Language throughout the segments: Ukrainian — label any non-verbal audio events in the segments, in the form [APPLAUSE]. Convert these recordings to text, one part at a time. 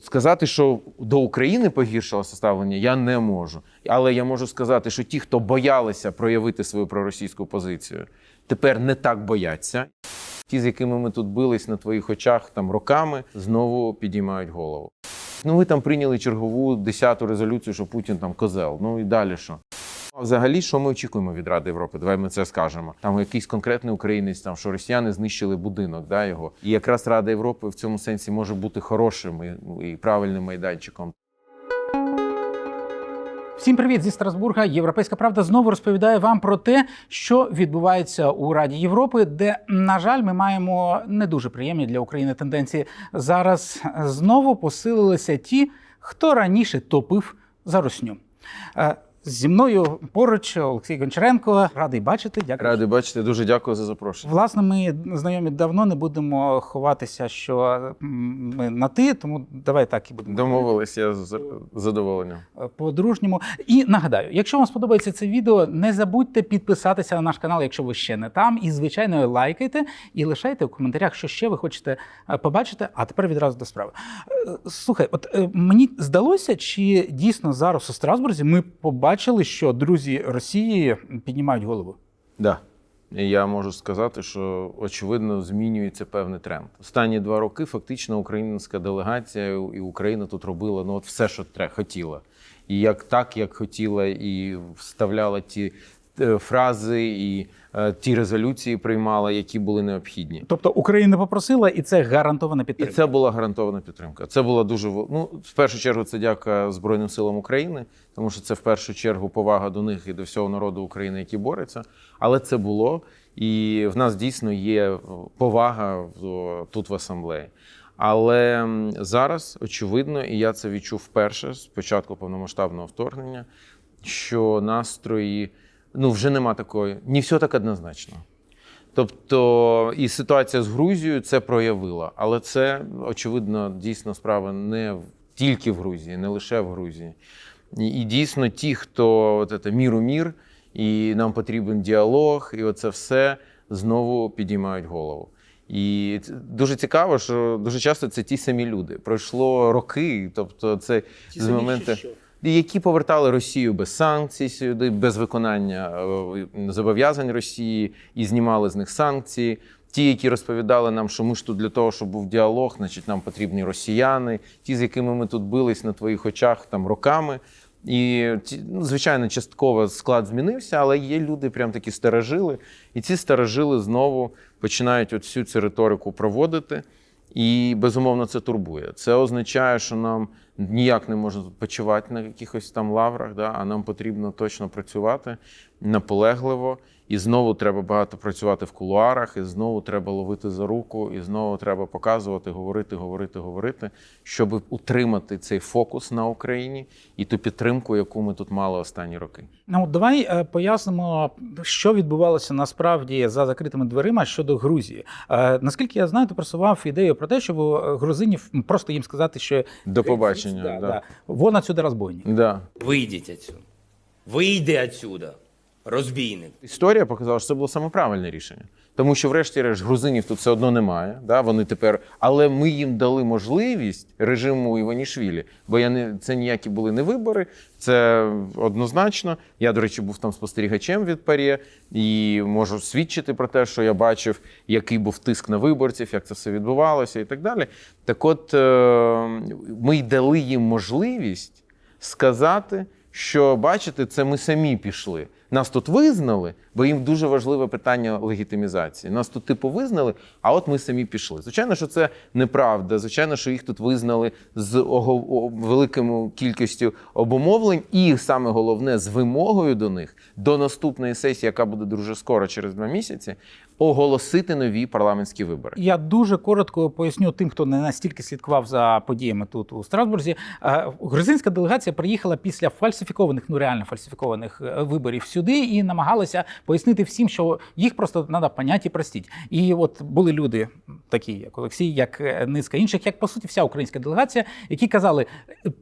Сказати, що до України погіршилося ставлення, я не можу. Але я можу сказати, що ті, хто боялися проявити свою проросійську позицію, тепер не так бояться. Ті, з якими ми тут бились на твоїх очах там роками, знову підіймають голову. Ну, ви там прийняли чергову десяту резолюцію, що Путін там козел. Ну і далі що? Взагалі, що ми очікуємо від Ради Європи? Давай ми це скажемо. Там якийсь конкретний українець, там що росіяни знищили будинок, да, його. І якраз Рада Європи в цьому сенсі може бути хорошим і, і правильним майданчиком. Всім привіт зі Страсбурга. Європейська правда знову розповідає вам про те, що відбувається у Раді Європи, де, на жаль, ми маємо не дуже приємні для України тенденції. Зараз знову посилилися ті, хто раніше топив за русню. Е, Зі мною поруч Олексій Гончаренко. Радий бачити. Дякую. Радий бачити, дуже дякую за запрошення. Власне, ми знайомі давно, не будемо ховатися, що ми на ти, тому давай так і будемо. Домовились, я з задоволенням. по-дружньому. І нагадаю, якщо вам сподобається це відео, не забудьте підписатися на наш канал, якщо ви ще не там. І, звичайно, лайкайте і лишайте у коментарях, що ще ви хочете е, побачити. А тепер відразу до справи. Е, Слухай, от е, мені здалося, чи дійсно зараз у Страсбурзі ми побачили, що друзі Росії піднімають голову. Да. Я можу сказати, що очевидно змінюється певний тренд. Останні два роки фактично українська делегація і Україна тут робила ну от все, що хотіла. І як так, як хотіла, і вставляла ті фрази, і е, ті резолюції приймала, які були необхідні. Тобто Україна попросила, і це гарантована І це була гарантована підтримка. Це була дуже ну, в першу чергу. Це дяка Збройним силам України, тому що це в першу чергу повага до них і до всього народу України, який бореться. Але це було, і в нас дійсно є повага в- тут в асамблеї. Але зараз очевидно, і я це відчув вперше з початку повномасштабного вторгнення, що настрої ну вже нема такої, не все так однозначно. Тобто і ситуація з Грузією це проявила, але це очевидно дійсно справа не тільки в Грузії, не лише в Грузії. І, і дійсно, ті, хто от це, мір у мір, і нам потрібен діалог, і оце все знову підіймають голову. І дуже цікаво, що дуже часто це ті самі люди. Пройшло роки, тобто це з моменту які повертали Росію без санкцій сюди, без виконання е, зобов'язань Росії і знімали з них санкції. Ті, які розповідали нам, що ми ж тут для того, щоб був діалог, значить нам потрібні росіяни, ті, з якими ми тут бились на твоїх очах там роками. І ну, звичайно, частково склад змінився, але є люди, прям такі старожили, і ці старожили знову починають от цю риторику проводити. І безумовно це турбує. Це означає, що нам ніяк не можна почувати на якихось там лаврах, да? а нам потрібно точно працювати наполегливо. І знову треба багато працювати в кулуарах, і знову треба ловити за руку, і знову треба показувати, говорити, говорити, говорити, щоб утримати цей фокус на Україні і ту підтримку, яку ми тут мали останні роки. Ну, от давай е, пояснимо, що відбувалося насправді за закритими дверима щодо Грузії. Е, наскільки я знаю, ти просував ідею про те, щоб у грузинів просто їм сказати, що До побачення. Да, да. да. вон отсюди розбойник. Да. Вийдіть отсюда. Вийди отсюда, розбійник. Історія показала, що це було саме правильне рішення. Тому що, врешті-решт, грузинів тут все одно немає. Да? Вони тепер, але ми їм дали можливість режиму Іванішвілі, бо я не це ніякі були не вибори. Це однозначно. Я, до речі, був там спостерігачем від ПАРЄ і можу свідчити про те, що я бачив, який був тиск на виборців, як це все відбувалося, і так далі. Так, от е, ми й дали їм можливість сказати, що бачите, це ми самі пішли. Нас тут визнали, бо їм дуже важливе питання легітимізації. Нас тут типу визнали, а от ми самі пішли. Звичайно, що це неправда. Звичайно, що їх тут визнали з великою кількістю обумовлень, і саме головне з вимогою до них до наступної сесії, яка буде дуже скоро, через два місяці, оголосити нові парламентські вибори. Я дуже коротко поясню тим, хто не настільки слідкував за подіями тут у Страсбурзі. Е, Грузинська делегація приїхала після фальсифікованих, ну реально фальсифікованих е, виборів сюди і намагалася пояснити всім, що їх просто треба поняти простіть. І от були люди, такі як Олексій, як е, низка інших, як по суті вся українська делегація, які казали,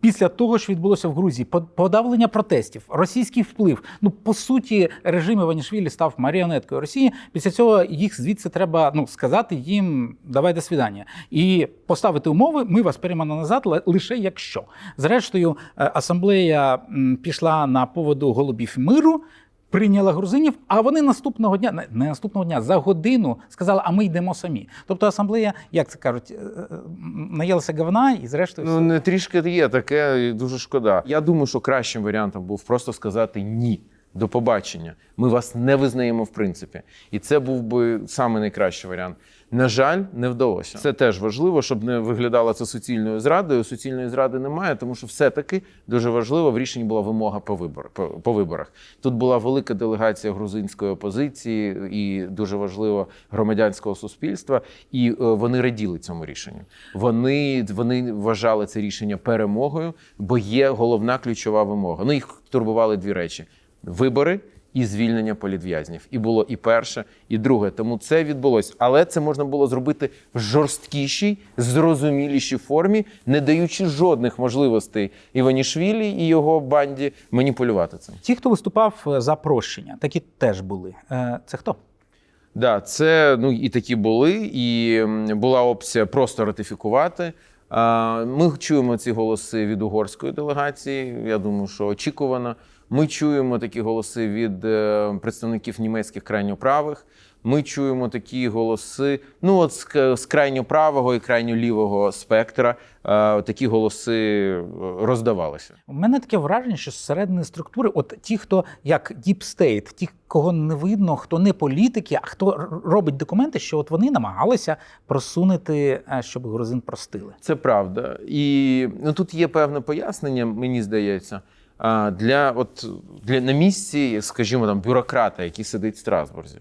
після того, що відбулося в Грузії, по- подавлення протестів, російський вплив. Ну по суті, режим Іванішвілі став маріонеткою Росії. Після цього їх звідси треба ну, сказати їм давай до свідання. І поставити умови, ми вас переймемо назад ли- лише якщо. Зрештою, е, асамблея пішла на поводу голубів миру. Прийняла грузинів, а вони наступного дня, не- не наступного дня, за годину сказали, а ми йдемо самі. Тобто асамблея, як це кажуть, е, е, наїлася говна і зрештою. Ну, не трішки є таке, і дуже шкода. Я думаю, що кращим варіантом був просто сказати ні. До побачення. Ми вас не визнаємо в принципі. І це був би саме найкращий варіант. На жаль, не вдалося. Це теж важливо, щоб не виглядало це суцільною зрадою. Суцільної зради немає, тому що все-таки дуже важливо в рішенні була вимога по, вибор, по, по виборах. Тут була велика делегація грузинської опозиції і дуже важливо громадянського суспільства, і е, вони раділи цьому рішенню. Вони, вони вважали це рішення перемогою, бо є головна ключова вимога. Ну їх турбували дві речі: вибори. І звільнення політв'язнів. І було і перше, і друге. Тому це відбулося. Але це можна було зробити в жорсткішій, зрозумілішій формі, не даючи жодних можливостей Іванішвілі і його банді маніпулювати цим. Ті, хто виступав е, за прощення, такі теж були. Е, Це хто? Да, це ну і такі були, і була опція просто ратифікувати. Ми чуємо ці голоси від угорської делегації. Я думаю, що очікувано. Ми чуємо такі голоси від е, представників німецьких крайньоправих. Ми чуємо такі голоси. Ну, от з, крайньо правого і крайньо лівого спектра е, такі голоси е, роздавалися. У мене таке враження, що зсередини структури, от ті, хто як Deep State, ті, кого не видно, хто не політики, а хто робить документи, що от вони намагалися просунути, щоб грузин простили. Це правда. І ну, тут є певне пояснення, мені здається. Для, от, для на місці, скажімо, там, бюрократа, який сидить в Страсбурзі.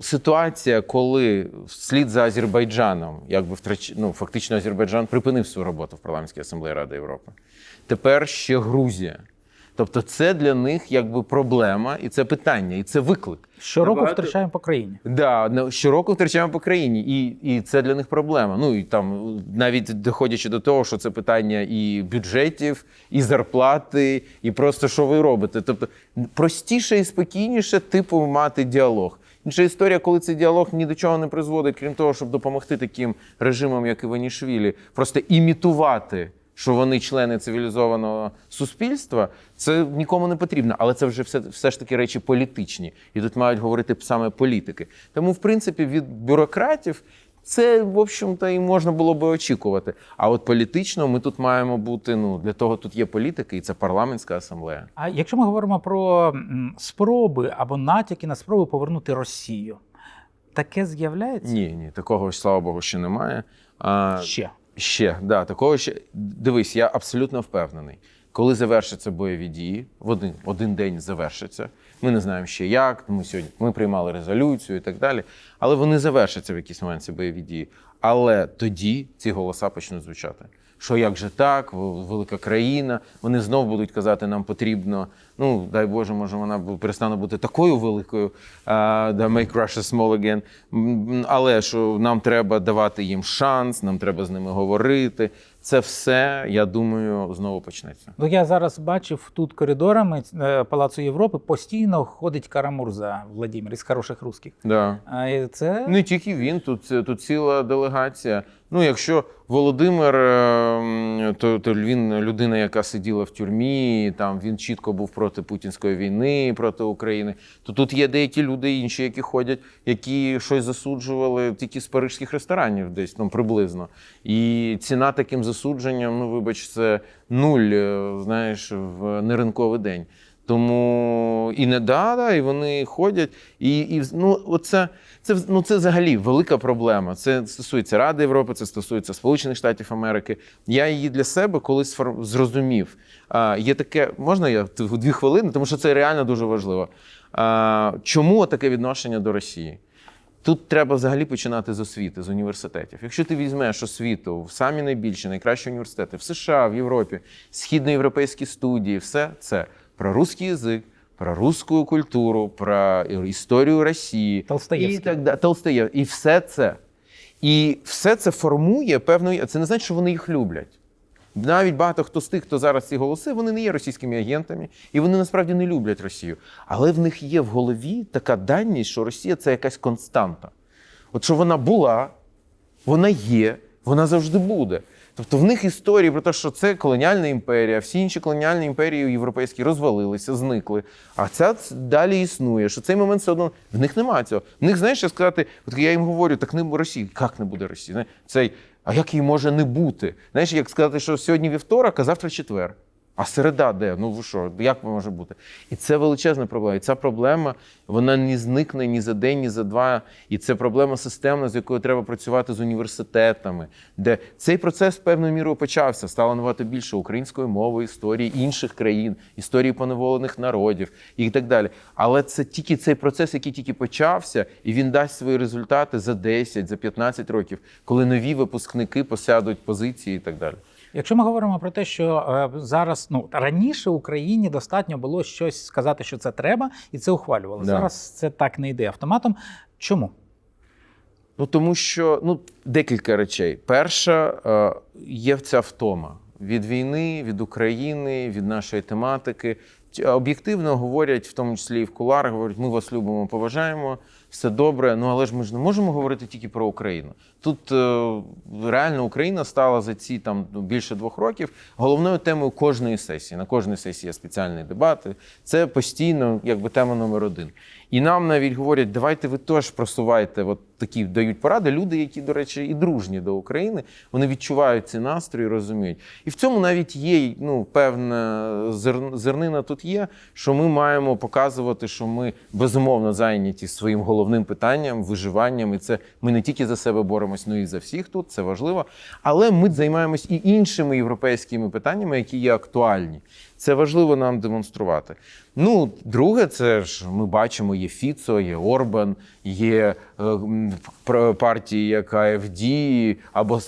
Ситуація, коли вслід за Азербайджаном, якби втрач... ну, фактично Азербайджан припинив свою роботу в парламентській асамблеї Ради Європи. Тепер ще Грузія. Тобто, це для них якби проблема, і це питання, і це виклик. Щороку Набагато- втрачаємо по країні. Да, щороку втрачаємо по країні, і, і це для них проблема. Ну і там навіть доходячи до того, що це питання і бюджетів, і зарплати, і просто що ви робите. Тобто простіше і спокійніше, типу, мати діалог. Інша історія, коли цей діалог ні до чого не призводить, крім того, щоб допомогти таким режимам, як Іванішвілі, просто імітувати. Що вони члени цивілізованого суспільства, це нікому не потрібно, але це вже все, все ж таки речі політичні, і тут мають говорити саме політики. Тому, в принципі, від бюрократів це, в общем-то, і можна було би очікувати. А от політично ми тут маємо бути. Ну для того тут є політики, і це парламентська асамблея. А якщо ми говоримо про спроби або натяки на спроби повернути Росію, таке з'являється Ні, ні, такого слава Богу, ще немає. А, ще. Ще, да, такого ще. Дивись, я абсолютно впевнений. Коли завершаться бойові дії, в один, один день завершаться. Ми не знаємо ще як. тому сьогодні ми приймали резолюцію і так далі. Але вони завершаться в якийсь момент ці бойові дії. Але тоді ці голоса почнуть звучати. Що як же так, велика країна, вони знов будуть казати, нам потрібно. Ну дай Боже, може вона перестане бути такою великою, да, make Russia small again. Але що нам треба давати їм шанс, нам треба з ними говорити. Це все, я думаю, знову почнеться. Ну я зараз бачив тут коридорами е, Палацу Європи постійно ходить Карамурза Владимир із хороших русських. Да. А це Не тільки він, тут, тут ціла делегація. Ну, якщо Володимир, е, то, то він людина, яка сиділа в тюрмі, там він чітко був проти путінської війни, проти України. То тут є деякі люди інші, які ходять, які щось засуджували тільки з парижських ресторанів, десь ну, приблизно. І ціна таким засудженням, ну вибач, це нуль, е, знаєш, в неринковий день. Тому і не да, да, і вони ходять. І, і ну, оце, це, ну, це взагалі велика проблема. Це стосується Ради Європи, це стосується Сполучених Штатів Америки. Я її для себе колись зрозумів. А, є таке, можна я дві хвилини, тому що це реально дуже важливо. А, чому таке відношення до Росії? Тут треба взагалі починати з освіти, з університетів. Якщо ти візьмеш освіту в самі найбільші, найкращі університети в США, в Європі, східноєвропейські студії, все це про русський язик, про русську культуру, про історію Росії і так далі. Толстоєв. І все це. І все це формує певну. Це не значить, що вони їх люблять. Навіть багато хто з тих, хто зараз ці голоси, вони не є російськими агентами, і вони насправді не люблять Росію. Але в них є в голові така даність, що Росія це якась константа. От що вона була, вона є, вона завжди буде. Тобто в них історії про те, що це колоніальна імперія, всі інші колоніальні імперії європейські розвалилися, зникли. А ця далі існує. Що цей момент все одно в них немає цього. В них, знаєш, як сказати, от я їм говорю, так не Росії, як не буде Росії? Цей, а як її може не бути? Знаєш, як сказати, що сьогодні вівторок, а завтра четвер. А середа де? Ну ви що, як може бути? І це величезна проблема. І ця проблема вона не зникне ні за день, ні за два. І це проблема системна, з якою треба працювати з університетами, де цей процес певною мірою почався. Стало набагато більше української мови, історії інших країн, історії поневолених народів і так далі. Але це тільки цей процес, який тільки почався, і він дасть свої результати за 10, за 15 років, коли нові випускники посядуть позиції і так далі. Якщо ми говоримо про те, що е, зараз ну раніше Україні достатньо було щось сказати, що це треба, і це ухвалювали. Да. Зараз це так не йде автоматом. Чому? Ну тому що ну декілька речей. Перша е, є ця втома від війни, від України, від нашої тематики. Об'єктивно говорять, в тому числі і в куларах, говорять, ми вас любимо, поважаємо, все добре. Ну але ж ми ж не можемо говорити тільки про Україну. Тут е, реально Україна стала за ці там ну, більше двох років головною темою кожної сесії. На кожній сесії є спеціальні дебати. Це постійно, якби тема номер один. І нам навіть говорять, давайте ви теж просувайте, от такі дають поради. Люди, які, до речі, і дружні до України, вони відчувають ці настрої, розуміють. І в цьому навіть є ну, певна зернина тут є, що ми маємо показувати, що ми безумовно зайняті своїм головним питанням, виживанням. І це ми не тільки за себе боремось, ну і за всіх тут, це важливо. Але ми займаємось і іншими європейськими питаннями, які є актуальні. Це важливо нам демонструвати. Ну, друге, це ж ми бачимо, є Фіцо, є Орбан, є е, партії, як АФД, або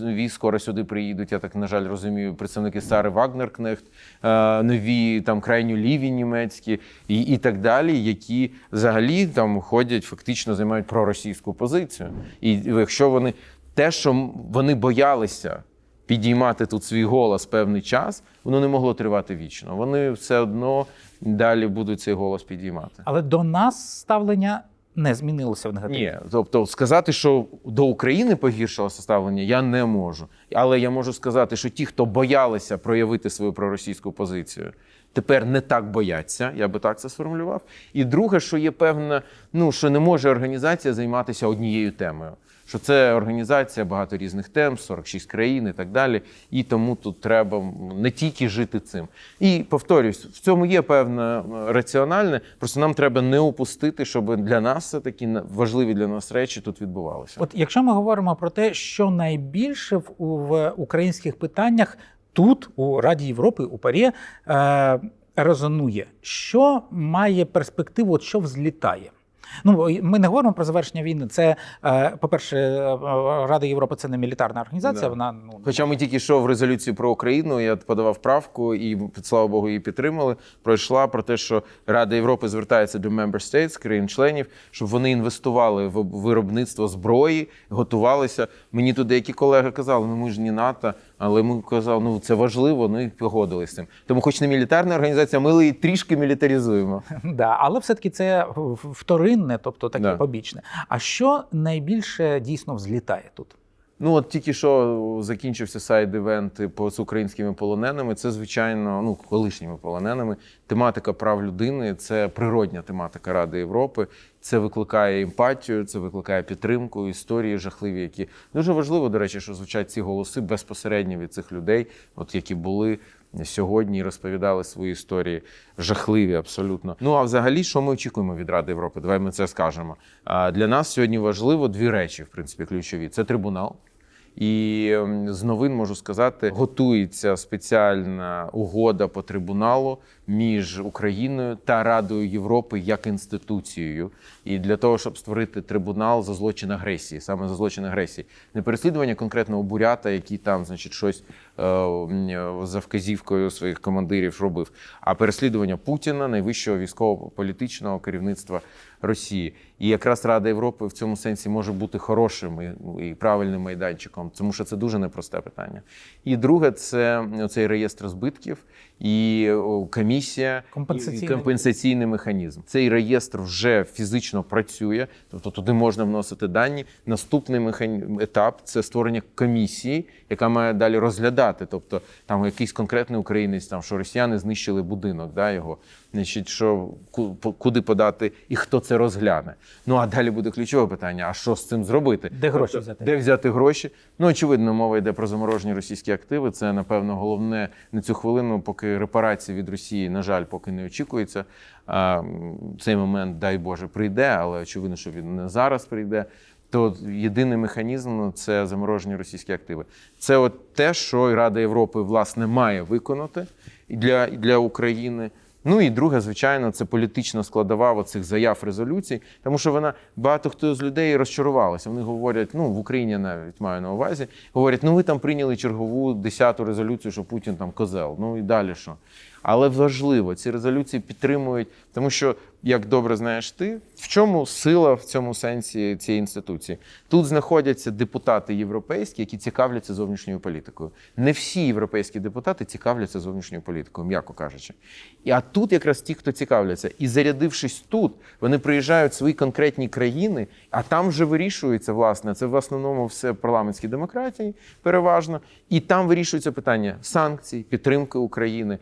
нові скоро сюди приїдуть, я так, на жаль, розумію, представники Сари Вагнеркнехт, е, нові там крайньо ліві німецькі і, і так далі, які взагалі там ходять, фактично займають проросійську позицію. І якщо вони те, що вони боялися підіймати тут свій голос певний час, воно не могло тривати вічно. Вони все одно далі будуть цей голос підіймати. Але до нас ставлення не змінилося в негативі. Ні, тобто сказати, що до України погіршилося ставлення, я не можу. Але я можу сказати, що ті, хто боялися проявити свою проросійську позицію, тепер не так бояться. Я би так це сформулював. І друге, що є певна, ну що не може організація займатися однією темою. Що це організація багато різних тем, 46 країн і так далі. І тому тут треба не тільки жити цим. І повторюсь, в цьому є певне е, раціональне. Просто нам треба не упустити, щоб для нас все таки важливі для нас речі тут відбувалися. От якщо ми говоримо про те, що найбільше в, в українських питаннях тут, у Раді Європи, у ПАРЄ, е, резонує, що має перспективу, от що взлітає. Ну, ми не говоримо про завершення війни. Це, е, по-перше, е, Рада Європи це не мілітарна організація. Да. Вона ну Хоча ми тільки що в резолюцію про Україну, я подавав правку, і слава Богу, її підтримали. Пройшла про те, що Рада Європи звертається до member states, країн-членів, щоб вони інвестували в виробництво зброї, готувалися. Мені тут деякі колеги казали, ну ми ж не НАТО, але ми казали, ну це важливо, ну і погодилися з цим. Тому, хоч не мілітарна організація, ми її трішки мілітаризуємо. [LAUGHS] да, але все-таки це вторинне, тобто таке Да. побічне. А що найбільше дійсно взлітає тут? Ну, от тільки що закінчився сайд-івент по з українськими полоненими. Це, звичайно, ну, колишніми полоненими. Тематика прав людини це природня тематика Ради Європи. Це викликає емпатію, це викликає підтримку, історії жахливі, які дуже важливо, до речі, що звучать ці голоси безпосередньо від цих людей, от які були сьогодні і розповідали свої історії. Жахливі, абсолютно. Ну а взагалі, що ми очікуємо від Ради Європи? Давай ми це скажемо. А для нас сьогодні важливо дві речі, в принципі, ключові: це трибунал. І ем, з новин можу сказати, готується спеціальна угода по трибуналу між Україною та Радою Європи як інституцією. І для того, щоб створити трибунал за злочин агресії, саме за злочин агресії, не переслідування конкретного бурята, який там, значить, щось е, за вказівкою своїх командирів робив, а переслідування Путіна, найвищого військово-політичного керівництва Росії. І якраз Рада Європи в цьому сенсі може бути хорошим і, і правильним майданчиком, тому що це дуже непросте питання. І друге, це цей реєстр збитків і о, комісія Компенсаційний. і компенсаційний механізм. Цей реєстр вже фізично працює, тобто туди можна вносити дані. Наступний механізм етап це створення комісії, яка має далі розглядати. Тобто там якийсь конкретний українець, там що росіяни знищили будинок, да, його. Значить, що ку- куди подати і хто це розгляне. Ну а далі буде ключове питання: а що з цим зробити? Де гроші Тобто, взяти? Де взяти гроші? Ну, очевидно, мова йде про заморожені російські активи. Це, напевно, головне на цю хвилину, поки репарації від Росії, на жаль, поки не очікується. Цей момент, дай Боже, прийде, але очевидно, що він не зараз прийде. То єдиний механізм це заморожені російські активи. Це от те, що Рада Європи власне має виконати для, для України. Ну і друге, звичайно, це політична складова оцих заяв резолюцій, тому що вона багато хто з людей розчарувалися. Вони говорять, ну в Україні навіть маю на увазі, говорять, ну ви там прийняли чергову десяту резолюцію, що Путін там козел. Ну і далі що. Але важливо, ці резолюції підтримують, тому що, як добре знаєш ти, в чому сила в цьому сенсі цієї інституції? Тут знаходяться депутати європейські, які цікавляться зовнішньою політикою. Не всі європейські депутати цікавляться зовнішньою політикою, м'яко кажучи. І а тут якраз ті, хто цікавляться, і зарядившись тут, вони приїжджають в свої конкретні країни, а там вже вирішується, власне, це в основному все парламентські демократії, переважно, і там вирішується питання санкцій, підтримки України,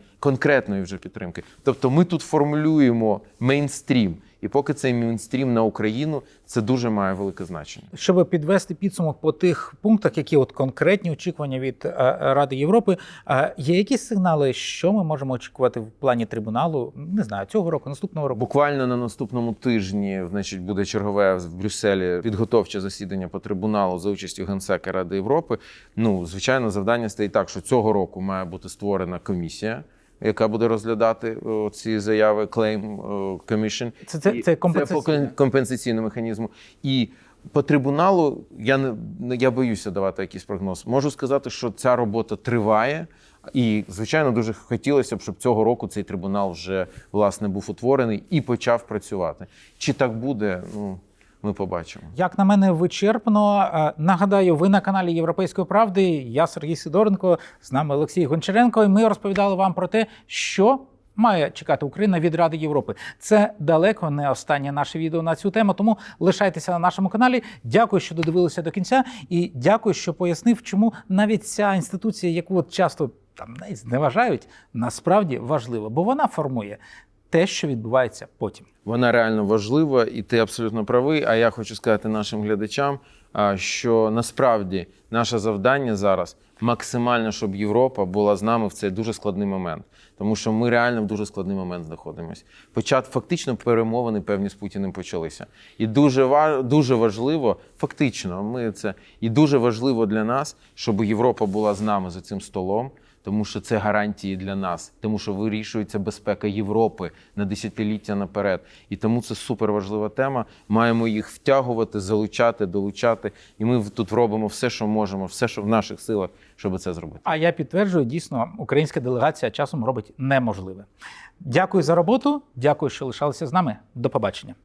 конкретної вже підтримки. Тобто ми тут формулюємо мейнстрім. І поки цей мейнстрім на Україну, це дуже має велике значення. Щоб підвести підсумок по тих пунктах, які от конкретні очікування від е, Ради Європи, е, є якісь сигнали, що ми можемо очікувати в плані трибуналу? Не знаю, цього року, наступного року. Буквально на наступному тижні, значить, буде чергове в Брюсселі підготовче засідання по трибуналу за участю Генсека Ради Європи. Ну, звичайно, завдання стоїть так, що цього року має бути створена комісія. Яка буде розглядати ці заяви Claim о, Commission. Це- це- це по компенсаційне. кон- компенсаційному механізму. І по трибуналу я не- я боюся давати якийсь прогноз. Можу сказати, що ця робота триває. І, звичайно, дуже хотілося б, щоб цього року цей трибунал вже власне був утворений і почав працювати. Чи так буде? Ну ми побачимо. Як на мене, вичерпно. Е, Нагадаю, ви на каналі Європейської правди. Я Сергій Сидоренко, з нами Олексій Гончаренко. І ми розповідали вам про те, що. Має чекати Україна від Ради Європи. Це далеко не останнє наше відео на цю тему. Тому лишайтеся на нашому каналі. Дякую, що додивилися до кінця, і дякую, що пояснив, чому навіть ця інституція, яку от часто там не зневажають, насправді важлива, бо вона формує те, що відбувається потім. Вона реально важлива, і ти абсолютно правий. А я хочу сказати нашим глядачам, що насправді наше завдання зараз максимально, щоб Європа була з нами в цей дуже складний момент, тому що ми реально в дуже складний момент знаходимося. Почат фактично перемовини певні з Путіним почалися, і дуже дуже важливо, фактично, ми це і дуже важливо для нас, щоб Європа була з нами за цим столом тому що це гарантії для нас, тому що вирішується безпека Європи на десятиліття наперед. І тому це супер важлива тема. Маємо їх втягувати, залучати, долучати. І ми тут робимо все, що можемо, все, що в наших силах, щоб це зробити. А я підтверджую, дійсно, українська делегація часом робить неможливе. Дякую за роботу. Дякую, що лишалися з нами. До побачення.